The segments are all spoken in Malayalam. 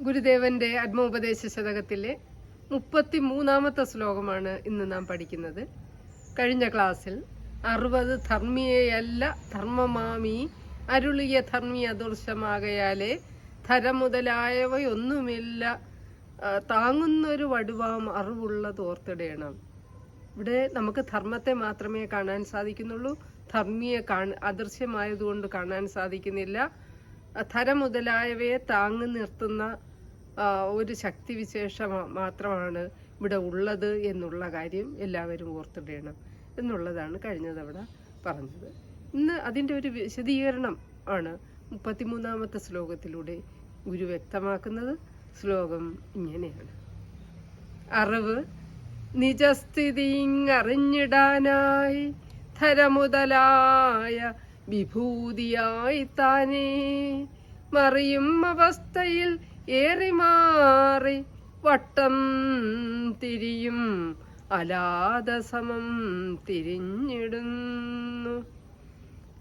ഗുരുദേവന്റെ ആത്മോപദേശ ശതകത്തിലെ മുപ്പത്തി മൂന്നാമത്തെ ശ്ലോകമാണ് ഇന്ന് നാം പഠിക്കുന്നത്. കഴിഞ്ഞ ക്ലാസ്സിൽ അറുപത് ധർമ്മിയെയല്ല ധർമ്മമാമി അരുളിയ ധർമ്മി അദൃശ്യമാകയാലേ ധരം മുതലായവയൊന്നുമില്ല താങ്ങുന്നൊരു വടുവാം അറിവുള്ളത് ഓർത്തിടയണം ഇവിടെ നമുക്ക് ധർമ്മത്തെ മാത്രമേ കാണാൻ സാധിക്കുന്നുള്ളൂ. ധർമ്മിയെ കാണ അദൃശ്യമായതുകൊണ്ട് കാണാൻ സാധിക്കുന്നില്ല. ധരം മുതലായവയെ താങ്ങി നിർത്തുന്ന ആ, ശക്തി വിശേഷം മാത്രമാണ് ഇവിടെ ഉള്ളത് എന്നുള്ള കാര്യം എല്ലാവരും ഓർത്തിടണം എന്നുള്ളതാണ് കഴിഞ്ഞ തവണ പറഞ്ഞത്. ഇന്ന് അതിന്റെ ഒരു വിശദീകരണം ആണ് മുപ്പത്തിമൂന്നാമത്തെ ശ്ലോകത്തിലൂടെ ഗുരു വ്യക്തമാക്കുന്നത്. ശ്ലോകം ഇങ്ങനെയാണ്. അറിവ് നിജസ്ഥിതി അറിഞ്ഞിടാനായി ധരമുതലായ വിഭൂതിയായി താനേ മറിയും അവസ്ഥയിൽ ഏറി മാറി വട്ടം തിരിയും അലാത സമം തിരിഞ്ഞിടുന്നു.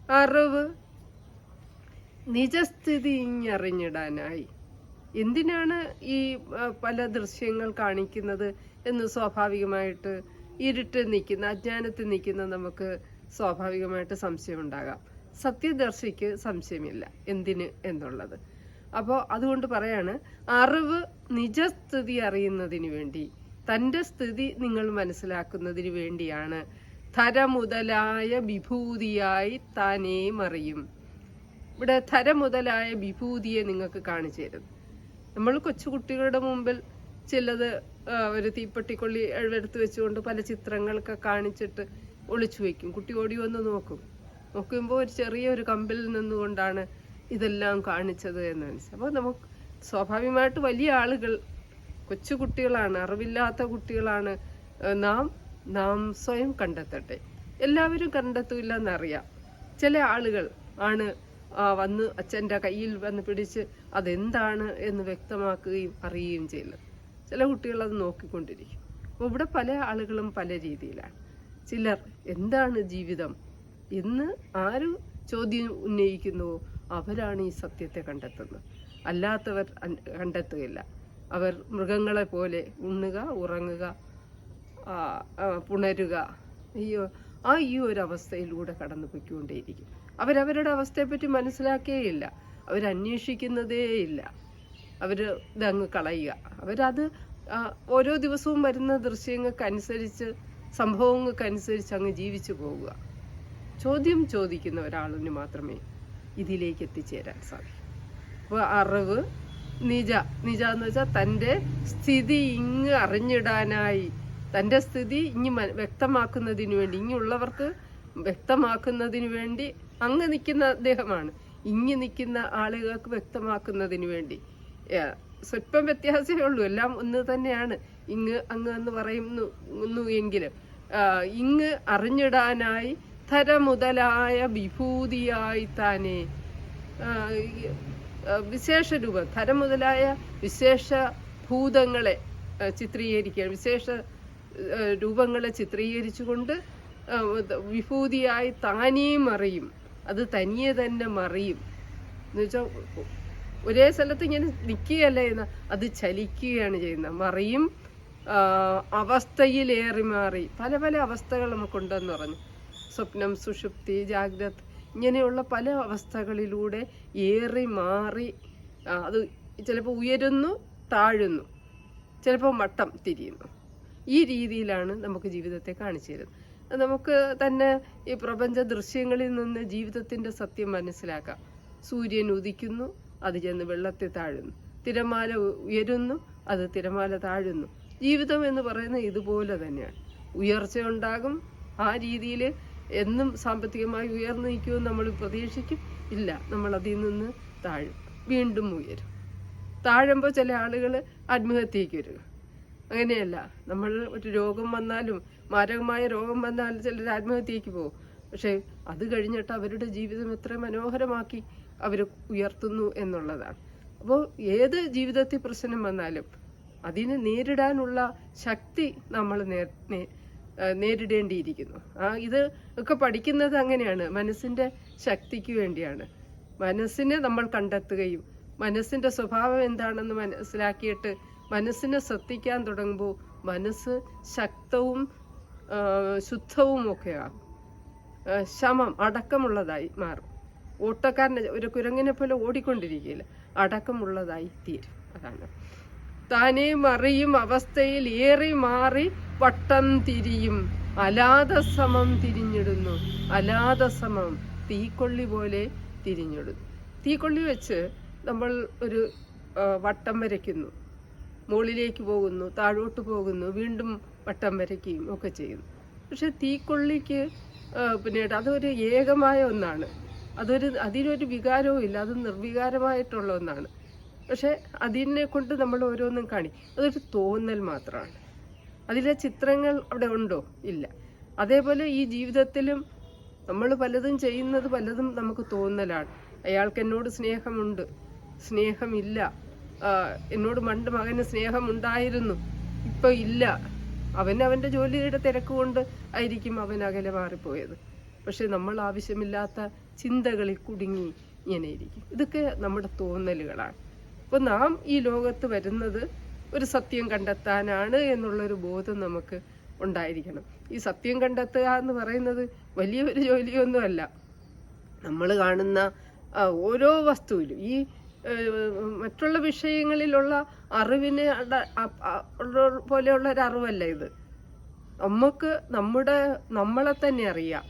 അറിവ് നിജസ്ഥിതി ഇഞ്ഞറിഞ്ഞിടാനായി. എന്തിനാണ് ഈ പല ദൃശ്യങ്ങൾ കാണിക്കുന്നത് എന്ന് സ്വാഭാവികമായിട്ട് ഇരുട്ട് നിൽക്കുന്ന അജ്ഞാനത്തിൽ നിൽക്കുന്ന നമുക്ക് സ്വാഭാവികമായിട്ട് സംശയമുണ്ടാകാം. സത്യദർശിക്ക് സംശയമില്ല. എന്തിന് എന്നുള്ളത്. അപ്പോൾ അതുകൊണ്ട് പറയാണ് അറിവ് നിജസ്ഥിതി അറിയുന്നതിന് വേണ്ടി തന്റെ സ്ഥിതി നിങ്ങൾ മനസ്സിലാക്കുന്നതിന് വേണ്ടിയാണ്. ധര മുതലായ വിഭൂതിയായി താനേ മറിയും. ഇവിടെ ധര മുതലായ വിഭൂതിയെ നിങ്ങൾക്ക് കാണിച്ചു തരും. നമ്മൾ കൊച്ചുകുട്ടികളുടെ മുമ്പിൽ ചിലത് ഒരു തീപ്പെട്ടിക്കൊള്ളി എടുത്ത് വെച്ചുകൊണ്ട് പല ചിത്രങ്ങളൊക്കെ കാണിച്ചിട്ട് ഒളിച്ചു വയ്ക്കും കുട്ടി ഓടി വന്ന് നോക്കും. നോക്കുമ്പോൾ ഒരു ചെറിയ ഒരു കമ്പിൽ നിന്നുകൊണ്ടാണ് ഇതെല്ലാം കാണിച്ചത് എന്ന് മനസ്സിലായി. അപ്പോൾ നമുക്ക് സ്വാഭാവികമായിട്ട് വലിയ ആളുകൾ കൊച്ചു കുട്ടികളാണ് അറിവില്ലാത്ത കുട്ടികളാണ് നാം നാം സ്വയം കണ്ടെത്തട്ടെ. എല്ലാവരും കണ്ടെത്തൂല്ല എന്നറിയാം. ചില ആളുകൾ ആണ് വന്ന് അച്ഛന്റെ കയ്യിൽ വന്ന് പിടിച്ച് അതെന്താണ് എന്ന് വ്യക്തമാക്കുകയും അറിയുകയും ചെയ്യുന്നത്. ചില കുട്ടികൾ അത് നോക്കിക്കൊണ്ടിരിക്കും. അപ്പോൾ ഇവിടെ പല ആളുകളും പല രീതിയിലാണ്. ചിലർ എന്താണ് ജീവിതം? എന്ന് ആര് ചോദ്യം ഉന്നയിക്കുന്നുവോ അവരാണ് ഈ സത്യത്തെ കണ്ടെത്തുന്നത്. അല്ലാത്തവർ കണ്ടെത്തുകയില്ല. അവർ മൃഗങ്ങളെ പോലെ ഉണ്ണുക ഉറങ്ങുക പുണരുക. അയ്യോ ആ ഈ ഒരു അവസ്ഥയിലൂടെ കടന്നു പോയിക്കൊണ്ടേയിരിക്കും അവരവരുടെ അവസ്ഥയെപ്പറ്റി മനസ്സിലാക്കേയില്ല. അവരന്വേഷിക്കുന്നതേയില്ല അവർ ഇതങ്ങ് കളയുക. അവരത് ഓരോ ദിവസവും വരുന്ന ദൃശ്യങ്ങൾക്കനുസരിച്ച് സംഭവങ്ങൾക്കനുസരിച്ച് അങ്ങ് ജീവിച്ചു പോവുക. ചോദ്യം ചോദിക്കുന്ന ഒരാളിന് മാത്രമേ ഇതിലേക്ക് എത്തിച്ചേരാൻ സാധിക്കും. അപ്പോൾ അറിവ് നിജ നിജ എന്ന് വെച്ചാൽ തന്റെ സ്ഥിതി ഇങ്ങ് അറിഞ്ഞിടാനായി തന്റെ സ്ഥിതി ഇങ്ങ് വ്യക്തമാക്കുന്നതിന് വേണ്ടി ഇങ്ങുള്ളവർക്ക് വ്യക്തമാക്കുന്നതിന് വേണ്ടി അങ്ങ് നിൽക്കുന്ന അദ്ദേഹമാണ്. ഇങ്ങ് നിൽക്കുന്ന ആളുകൾക്ക് വ്യക്തമാക്കുന്നതിന് വേണ്ടി. സ്വല്പം വ്യത്യാസമേ ഉള്ളൂ. എല്ലാം ഒന്ന് തന്നെയാണ്. ഇങ്ങ് അങ്ങ് എന്ന് പറയുന്നു എങ്കിലും ഇങ്ങ് അറിഞ്ഞിടാനായി ധര മുതലായ വിഭൂതിയായി തന്നെ വിശേഷ രൂപം. ധര മുതലായ വിശേഷ ഭൂതങ്ങളെ ചിത്രീകരിക്കുകയാണ്. ചിത്രീകരിക്കുക വിശേഷ രൂപങ്ങളെ ചിത്രീകരിച്ചുകൊണ്ട് വിഭൂതിയായി താനേ മറിയും. അത് തനിയെ തന്നെ മറിയും. എന്നുവെച്ചാൽ ഒരേ സ്ഥലത്ത് ഇങ്ങനെ നിൽക്കുകയല്ല ചെയ്യുന്ന അത് ചലിക്കുകയാണ് ചെയ്യുന്നത്. മറിയും അവസ്ഥയിലേറി മാറി. പല പല അവസ്ഥകൾ നമുക്കുണ്ടെന്ന് പറഞ്ഞു. സ്വപ്നം സുഷുപ്തി ജാഗ്രത് ഇങ്ങനെയുള്ള പല അവസ്ഥകളിലൂടെ ഏറി മാറി അത് ചിലപ്പോൾ ഉയരുന്നു താഴുന്നു ചിലപ്പോൾ മട്ടം തിരിയുന്നു. ഈ രീതിയിലാണ് നമുക്ക് ജീവിതത്തെ കാണിച്ചു തരുന്നത്. നമുക്ക് തന്നെ ഈ പ്രപഞ്ച ദൃശ്യങ്ങളിൽ നിന്ന് ജീവിതത്തിന്റെ സത്യം മനസ്സിലാക്കാം. സൂര്യൻ ഉദിക്കുന്നു അത് ചെന്ന് വെള്ളത്തിൽ താഴുന്നു. തിരമാല ഉയരുന്നു അത് തിരമാല താഴുന്നു. ജീവിതം എന്ന് പറയുന്നത് ഇതുപോലെ തന്നെയാണ്. ഉയർച്ച ഉണ്ടാകും ആ രീതിയിൽ എന്നും സാമ്പത്തികമായി ഉയർന്നു നിൽക്കുമെന്ന് നമ്മൾ പ്രതീക്ഷിക്കും. ഇല്ല നമ്മൾ അതിൽ നിന്ന് താഴും. വീണ്ടും ഉയരും. താഴുമ്പോൾ ചില ആളുകൾ ആത്മഹത്യയ്ക്ക് വരും. അങ്ങനെയല്ല നമ്മൾ ഒരു രോഗം വന്നാലും മാരകമായ രോഗം വന്നാലും ചിലർ ആത്മഹത്യയ്ക്ക് പോകും. പക്ഷേ അത് കഴിഞ്ഞിട്ട് അവരുടെ ജീവിതം എത്ര മനോഹരമാക്കി അവർ ഉയർത്തുന്നു എന്നുള്ളതാണ്. അപ്പോൾ ഏത് ജീവിതത്തിൽ പ്രശ്നം വന്നാലും അതിനെ നേരിടാനുള്ള ശക്തി നമ്മൾ നേ നേരിടേണ്ടിയിരിക്കുന്നു. ആ ഇത് ഒക്കെ പഠിക്കുന്നത് അങ്ങനെയാണ്. മനസ്സിന്റെ ശക്തിക്ക് വേണ്ടിയാണ്. മനസ്സിനെ നമ്മൾ കണ്ടെത്തുകയും മനസ്സിന്റെ സ്വഭാവം എന്താണെന്ന് മനസ്സിലാക്കിയിട്ട് മനസ്സിനെ ശ്രദ്ധിക്കാൻ തുടങ്ങുമ്പോൾ മനസ്സ് ശക്തവും ശുദ്ധവും ഒക്കെ ആകും ആ, ശമം അടക്കമുള്ളതായി മാറും. ഓട്ടക്കാരനെ ഒരു കുരങ്ങിനെ പോലെ ഓടിക്കൊണ്ടിരിക്കുകയില്ല. അടക്കമുള്ളതായി തീരും. അതാണ്. താനേ മറിയും അവസ്ഥയിൽ ഏറി മാറി വട്ടം തിരിയും. അലാതസമം തിരിഞ്ഞിടുന്നു. അലാതസമം തീക്കൊള്ളി പോലെ തിരിഞ്ഞിടുന്നു. തീക്കൊള്ളി വെച്ച് നമ്മൾ ഒരു വട്ടം വരയ്ക്കുന്നു. മുകളിലേക്ക് പോകുന്നു താഴോട്ട് പോകുന്നു വീണ്ടും വട്ടം വരയ്ക്കുകയും ഒക്കെ ചെയ്യുന്നു. പക്ഷെ തീക്കൊള്ളിക്ക് പിന്നെ പിന്നീട് അതൊരു ഏകമായ ഒന്നാണ്. അതൊരു അതിനൊരു വികാരവും ഇല്ല അത് നിർവികാരമായിട്ടുള്ള ഒന്നാണ്. പക്ഷെ അതിനെ കൊണ്ട് നമ്മൾ ഓരോന്നും കാണി. അതൊരു തോന്നൽ മാത്രമാണ്. അതിലെ ചിത്രങ്ങൾ അവിടെ ഉണ്ടോ? ഇല്ല. അതേപോലെ ഈ ജീവിതത്തിലും നമ്മൾ പലതും ചെയ്യുന്നത് പലതും നമുക്ക് തോന്നലാണ്. അയാൾക്ക് എന്നോട് സ്നേഹമുണ്ട്. സ്നേഹമില്ല. എന്നോട് പണ്ട് മകന് സ്നേഹമുണ്ടായിരുന്നു. ഇപ്പൊ ഇല്ല. അവൻ അവന്റെ ജോലിയുടെ തിരക്ക് കൊണ്ട് ആയിരിക്കും അവൻ അകലെ മാറിപ്പോയത്. പക്ഷെ നമ്മൾ ആവശ്യമില്ലാത്ത ചിന്തകളിൽ കുടുങ്ങി ഇങ്ങനെ ഇരിക്കും. ഇതൊക്കെ നമ്മുടെ തോന്നലുകളാണ്. അപ്പോൾ നാം ഈ ലോകത്ത് വരുന്നത് ഒരു സത്യം കണ്ടെത്താനാണ് എന്നുള്ളൊരു ബോധം നമുക്ക് ഉണ്ടായിരിക്കണം. ഈ സത്യം കണ്ടെത്തുക എന്ന് പറയുന്നത് വലിയൊരു ജോലിയൊന്നുമല്ല. നമ്മൾ കാണുന്ന ഓരോ വസ്തുവിലും ഈ മറ്റുള്ള വിഷയങ്ങളിലുള്ള അറിവിന് പോലെയുള്ള ഒരു അറിവല്ല ഇത്. നമുക്ക് നമ്മുടെ നമ്മളെ തന്നെ അറിയുക.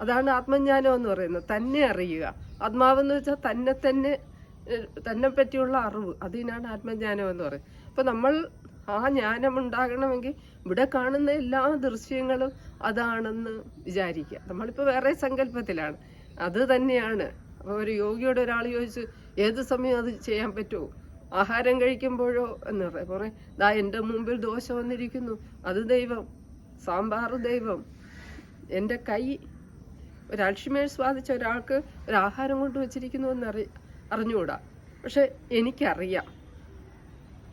അതാണ് ആത്മജ്ഞാനം എന്ന് പറയുന്നത്. തന്നെ അറിയുക. ആത്മാവെന്ന് വെച്ചാൽ തന്നെ തന്നെ തന്നെ പറ്റിയുള്ള അറിവ്. അതിനാണ് ആത്മജ്ഞാനം എന്ന് പറയുന്നത്. അപ്പൊ നമ്മൾ ആ ജ്ഞാനം ഉണ്ടാകണമെങ്കിൽ ഇവിടെ കാണുന്ന എല്ലാ ദൃശ്യങ്ങളും അതാണെന്ന് വിചാരിക്കുക. നമ്മളിപ്പോൾ വേറെ സങ്കല്പത്തിലാണ്. അത് തന്നെയാണ്. അപ്പോൾ ഒരു യോഗിയോട് ഒരാൾ ചോദിച്ച് ഏത് സമയം അത് ചെയ്യാൻ പറ്റുമോ ആഹാരം കഴിക്കുമ്പോഴോ? എന്ന് പറയാം. കുറെ ദാ എന്റെ മുമ്പിൽ ദോശ വന്നിരിക്കുന്നു. അത് ദൈവം. സാമ്പാർ ദൈവം. എന്റെ കൈ. ഒരു അൾഷിമേഴ്സ് ബാധിച്ച ഒരാൾക്ക് ഒരു ആഹാരം കൊണ്ട് വെച്ചിരിക്കുന്നു എന്ന് അറി അറിഞ്ഞുകൂടാ. പക്ഷെ എനിക്കറിയാം.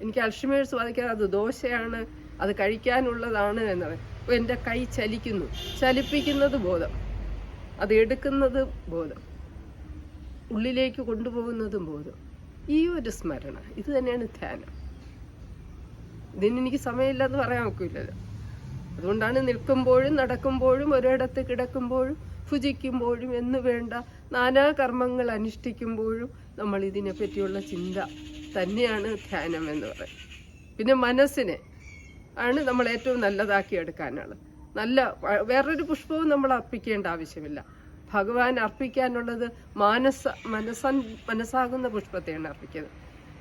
എനിക്ക് അൾഷിമേഴ്സ് ബാധിക്കാതെ അത് ദോശയാണ് അത് കഴിക്കാനുള്ളതാണ് എന്ന് അപ്പോൾ എന്റെ കൈ ചലിക്കുന്നു. ചലിപ്പിക്കുന്നത് ബോധം. അത് എടുക്കുന്നത് ബോധം. ഉള്ളിലേക്ക് കൊണ്ടുപോകുന്നതും ബോധം. ഈ ഒരു സ്മരണ ഇത് തന്നെയാണ് ധ്യാനം. ഇതിന് എനിക്ക് സമയമില്ലെന്ന് പറയാൻ ഒക്കില്ലല്ലോ. അതുകൊണ്ടാണ് നിൽക്കുമ്പോഴും നടക്കുമ്പോഴും ഒരിടത്ത് കിടക്കുമ്പോഴും ഭുജിക്കുമ്പോഴും എന്ന് വേണ്ട നാനാ കർമ്മങ്ങൾ അനുഷ്ഠിക്കുമ്പോഴും നമ്മൾ ഇതിനെ പറ്റിയുള്ള ചിന്ത തന്നെയാണ് ധ്യാനം എന്ന് പറയുന്നത്. പിന്നെ മനസ്സിനെ ആണ് നമ്മൾ ഏറ്റവും നല്ലതാക്കി എടുക്കാനുള്ളത്. നല്ല വേറൊരു പുഷ്പവും നമ്മൾ അർപ്പിക്കേണ്ട ആവശ്യമില്ല. ഭഗവാൻ അർപ്പിക്കാനുള്ളത് മാനസ മനസ്സൻ മനസ്സാകുന്ന പുഷ്പത്തെയാണ് അർപ്പിക്കുന്നത്.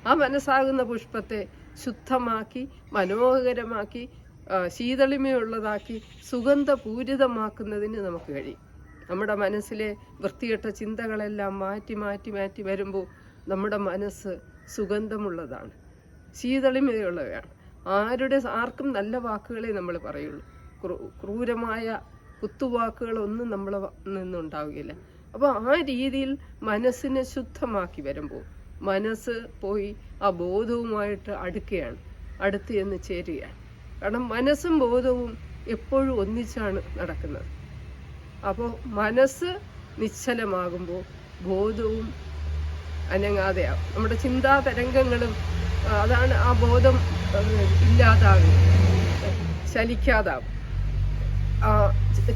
ആ മനസ്സാകുന്ന പുഷ്പത്തെ ശുദ്ധമാക്കി മനോഹരമാക്കി ശീതളിമയുള്ളതാക്കി സുഗന്ധപൂരിതമാക്കുന്നതിന് നമുക്ക് കഴിയും. നമ്മുടെ മനസ്സിലെ വൃത്തികെട്ട ചിന്തകളെല്ലാം മാറ്റി മാറ്റി മാറ്റി വരുമ്പോൾ നമ്മുടെ മനസ്സ് സുഗന്ധമുള്ളതാണ്. ശീതളിമയുള്ളവയാണ്. ആരുടെ ആർക്കും നല്ല വാക്കുകളെ നമ്മൾ പറയുള്ളൂ. ക്രൂ- ക്രൂരമായ കുത്തുവാക്കുകളൊന്നും നമ്മളെ നിന്നുണ്ടാവുകയില്ല. അപ്പോൾ ആ രീതിയിൽ മനസ്സിനെ ശുദ്ധമാക്കി വരുമ്പോൾ മനസ്സ് പോയി ആ ബോധവുമായിട്ട് അടുക്കുകയാണ് അടുത്ത് എന്ന് ചേരുകയാണ്. കാരണം മനസ്സും ബോധവും എപ്പോഴും ഒന്നിച്ചാണ് നടക്കുന്നത്. അപ്പോൾ മനസ്സ് നിശ്ചലമാകുമ്പോൾ ബോധവും അനങ്ങാതെയാവും. നമ്മുടെ ചിന്താ തരംഗങ്ങളും അതാണ് ആ ബോധം ഇല്ലാതാകും ചലിക്കാതാവും ആ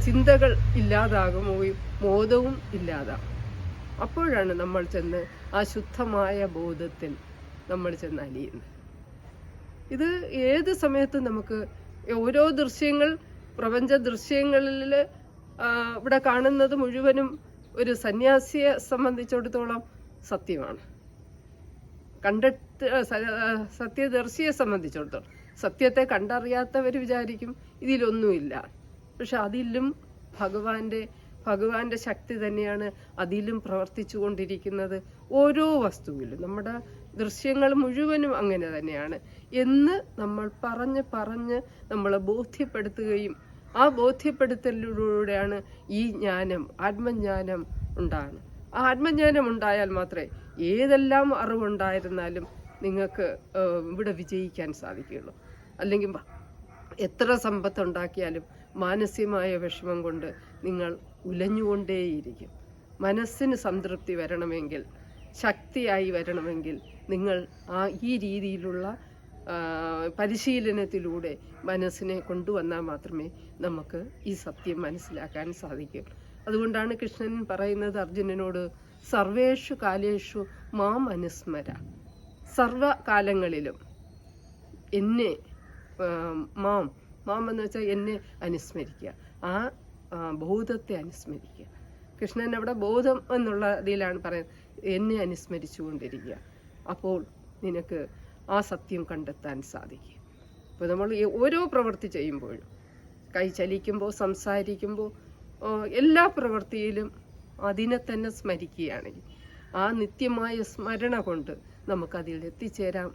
ചിന്തകൾ ഇല്ലാതാകുമ്പോൾ ബോധവും ഇല്ലാതാകും. അപ്പോഴാണ് നമ്മൾ ചെന്ന് ആ ശുദ്ധമായ ബോധത്തിൽ നമ്മൾ ചെന്ന് അലിയുന്നത്. ഇത് ഏത് സമയത്തും നമുക്ക് ഓരോ ദൃശ്യങ്ങൾ പ്രപഞ്ച ദൃശ്യങ്ങളിൽ ഇവിടെ കാണുന്നത് മുഴുവനും ഒരു സന്യാസിയെ സംബന്ധിച്ചിടത്തോളം സത്യമാണ്. കണ്ടെത്ത് സത്യദർശിയെ സംബന്ധിച്ചിടത്തോളം. സത്യത്തെ കണ്ടറിയാത്തവർ വിചാരിക്കും ഇതിലൊന്നുമില്ല. പക്ഷെ അതിലും ഭഗവാന്റെ ഭഗവാന്റെ ശക്തി തന്നെയാണ് അതിലും പ്രവർത്തിച്ചു കൊണ്ടിരിക്കുന്നത് ഓരോ വസ്തുവിലും. നമ്മുടെ ദൃശ്യങ്ങൾ മുഴുവനും അങ്ങനെ തന്നെയാണ്. എന്ന് നമ്മൾ പറഞ്ഞ് പറഞ്ഞ് നമ്മളെ ബോധ്യപ്പെടുത്തുകയും ആ ബോധ്യപ്പെടുത്തലിലൂടെയാണ് ഈ ജ്ഞാനം ആത്മജ്ഞാനം ഉണ്ടാകുന്നത്. ആ ആത്മജ്ഞാനം ഉണ്ടായാൽ മാത്രമേ ഏതെല്ലാം അറിവുണ്ടായിരുന്നാലും നിങ്ങൾക്ക് ഇവിടെ വിജയിക്കാൻ സാധിക്കുകയുള്ളൂ. അല്ലെങ്കിൽ എത്ര സമ്പത്തുണ്ടാക്കിയാലും മാനസികമായ വിഷമം കൊണ്ട് നിങ്ങൾ ഉലഞ്ഞുകൊണ്ടേയിരിക്കും. മനസ്സിന് സംതൃപ്തി വരണമെങ്കിൽ ശക്തിയായി വരണമെങ്കിൽ നിങ്ങൾ ആ ഈ രീതിയിലുള്ള പരിശീലനത്തിലൂടെ മനസ്സിനെ കൊണ്ടുവന്നാൽ മാത്രമേ നമുക്ക് ഈ സത്യം മനസ്സിലാക്കാൻ സാധിക്കൂ. അതുകൊണ്ടാണ് കൃഷ്ണൻ പറയുന്നത് അർജുനനോട് സർവേഷു കാലേഷു മാം അനുസ്മര. സർവകാലങ്ങളിലും എന്നെ മാം മാം എന്ന് വെച്ചാൽ എന്നെ അനുസ്മരിക്കുക. ആ ആ, ബോധത്തെ അനുസ്മരിക്കുക. കൃഷ്ണൻ അവിടെ ബോധം എന്നുള്ള ഇതിലാണ് പറയുന്നത്. എന്നെ അനുസ്മരിച്ചുകൊണ്ടിരിക്കുക. അപ്പോൾ നിനക്ക് ആ സത്യം കണ്ടെത്താൻ സാധിക്കും. ഇപ്പോൾ നമ്മൾ ഓരോ പ്രവൃത്തി ചെയ്യുമ്പോഴും കൈ ചലിക്കുമ്പോൾ സംസാരിക്കുമ്പോൾ എല്ലാ പ്രവൃത്തിയിലും അതിനെ തന്നെ സ്മരിക്കുകയാണെങ്കിൽ ആ നിത്യമായ സ്മരണ കൊണ്ട് നമുക്കതിൽ എത്തിച്ചേരാൻ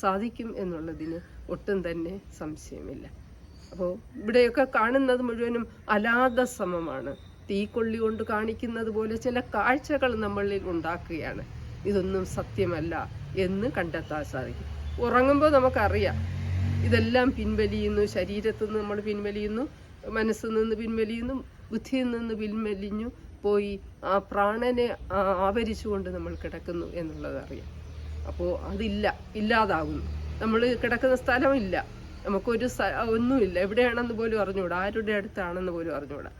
സാധിക്കും എന്നുള്ളതിന് ഒട്ടും തന്നെ സംശയമില്ല. അപ്പോൾ ഇവിടെയൊക്കെ കാണുന്നത് മുഴുവനും അലാദ സമമാണ്. തീക്കൊള്ളി കൊണ്ട് കാണിക്കുന്നത് പോലെ ചില കാഴ്ചകൾ നമ്മളിൽ ഉണ്ടാക്കുകയാണ്. ഇതൊന്നും സത്യമല്ല. എന്ന് കണ്ടെത്താൻ സാധിക്കും. ഉറങ്ങുമ്പോൾ നമുക്കറിയാം. ഇതെല്ലാം പിൻവലിയുന്നു. ശരീരത്തു നിന്ന് നമ്മൾ പിൻവലിയുന്നു. മനസ്സിൽ നിന്ന് പിൻവലിയുന്നു. ബുദ്ധിയിൽ നിന്ന് പിൻവലിഞ്ഞു പോയി ആ പ്രാണനെ ആവരിച്ചുകൊണ്ട് നമ്മൾ കിടക്കുന്നു എന്നുള്ളത് അറിയാം. അപ്പോൾ അതില്ല ഇല്ലാതാകുന്നു. നമ്മൾ കിടക്കുന്ന സ്ഥലമില്ല. നമുക്കൊരു ഒന്നുമില്ല. എവിടെയാണെന്ന് പോലും അറിഞ്ഞുകൂടാ? ആരുടെ അടുത്താണെന്ന് പോലും അറിഞ്ഞുകൂടാ?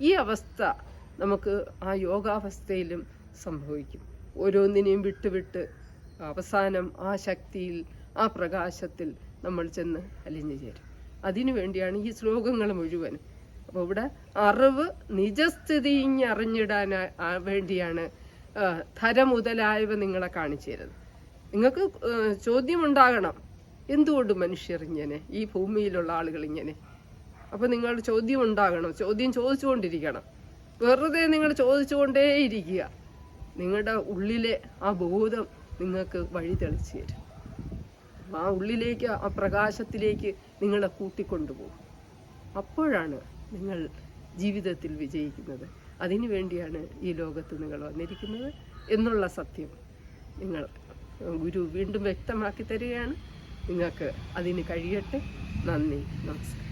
ഈ അവസ്ഥ നമുക്ക് ആ യോഗാവസ്ഥയിലും സംഭവിക്കും. ഓരോന്നിനെയും വിട്ട് വിട്ട് അവസാനം ആ ശക്തിയിൽ ആ പ്രകാശത്തിൽ നമ്മൾ ചെന്ന് അലിഞ്ഞു ചേരും. അതിനു വേണ്ടിയാണ് ഈ ശ്ലോകങ്ങൾ മുഴുവൻ. അപ്പോൾ ഇവിടെ അറിവ് നിജസ്ഥിതി അറിഞ്ഞിടാൻ വേണ്ടിയാണ് ധര മുതലായവ നിങ്ങളെ കാണിച്ചു തരുന്നത്. നിങ്ങൾക്ക് ചോദ്യമുണ്ടാകണം എന്തുകൊണ്ട് മനുഷ്യർ ഇങ്ങനെ ഈ ഭൂമിയിലുള്ള ആളുകൾ ഇങ്ങനെ? അപ്പോൾ നിങ്ങൾ ചോദ്യം ഉണ്ടാകണം ചോദ്യം ചോദിച്ചുകൊണ്ടിരിക്കണം. വെറുതെ നിങ്ങൾ ചോദിച്ചുകൊണ്ടേയിരിക്കുക. നിങ്ങളുടെ ഉള്ളിലെ ആ ബോധം നിങ്ങൾക്ക് വഴി തെളിച്ചു തരും. ആ ഉള്ളിലേക്ക് ആ പ്രകാശത്തിലേക്ക് നിങ്ങളെ കൂട്ടിക്കൊണ്ടുപോകും. അപ്പോഴാണ് നിങ്ങൾ ജീവിതത്തിൽ വിജയിക്കുന്നത്. അതിനു വേണ്ടിയാണ് ഈ ലോകത്ത് നിങ്ങൾ വന്നിരിക്കുന്നത് എന്നുള്ള സത്യം നിങ്ങൾ ഗുരു വീണ്ടും വ്യക്തമാക്കി തരികയാണ്. നിങ്ങൾക്ക് അതിന് കഴിയട്ടെ. നന്ദി. നമസ്കാരം.